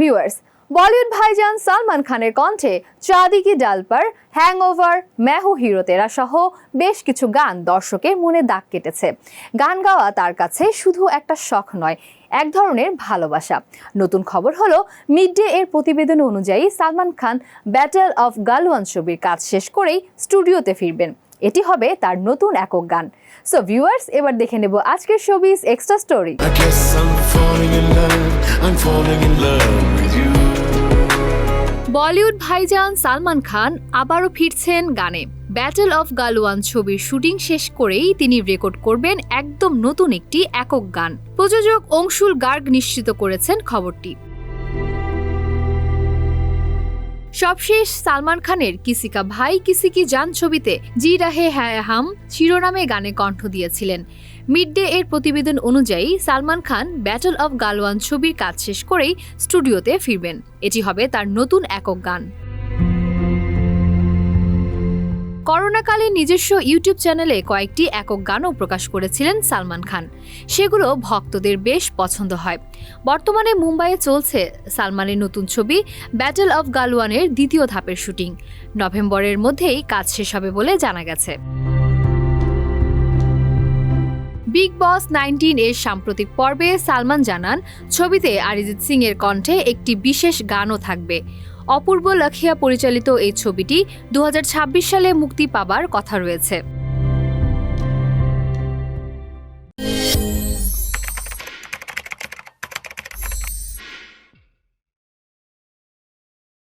Viewers Bollywood ভাইজান সালমান খানের কণ্ঠে চাঁদি কি ডাল পার হ্যাংওভার মেহু হিরো তেরা সহ বেশ কিছু গান দর্শকের মনে দাগ কেটেছে। গান গাওয়া তার কাছে শুধু একটা শখ নয়, এক ধরনের ভালোবাসা। নতুন খবর হলো মিড ডে এর প্রতিবেদন অনুযায়ী সালমান খান ব্যাটেল অফ গালওয়ান ছবির কাজ শেষ করেই স্টুডিওতে ফিরবেন। এটি হবে তার নতুন একক গান। সো ভিউয়ার্স এবার দেখে নেব আজকের শোবিজ এক্সট্রা স্টোরি. বলিউড ভাইজান সালমান খান আবারও ফিরছেন গানে। ব্যাটেল অফ গালওয়ান ছবির শুটিং শেষ করেই তিনি রেকর্ড করবেন একদম নতুন একটি একক গান। প্রযোজক অংশুল গার্গ নিশ্চিত করেছেন খবরটি। সবশেষ সালমান খানের কিসিকা ভাই কিসি কি জান ছবিতে জি রাহে হ্যায় হাম শিরোনামে গানে কণ্ঠ দিয়েছিলেন। মিড ডে এর প্রতিবেদন অনুযায়ী সালমান খান ব্যাটল অব গালওয়ান ছবির কাজ শেষ করেই স্টুডিওতে ফিরবেন। এটি হবে তার নতুন একক গান। করোনাকালে নিজস্ব ইউটিউব চ্যানেলে কয়েকটি একক গানও প্রকাশ করেছিলেন সালমান খান। সেগুলো ভক্তদের বেশ পছন্দ হয়। বর্তমানে মুম্বাইয়ে চলছে সালমানের নতুন ছবি ব্যাটল অফ গালওয়ানের দ্বিতীয় ধাপের শুটিং। নভেম্বরের মধ্যেই কাজ শেষ হবে বলে জানা গেছে। বিগ বস নাইনটিন এর সাম্প্রতিক পর্বে সালমান জানান, ছবিতে অরিজিৎ সিং এর কণ্ঠে একটি বিশেষ গানও থাকবে। অপূর্ব লাখিয়া পরিচালিত এই ছবিটি দুহাজার ছাব্বিশ সালে মুক্তি পাবার কথা রয়েছে।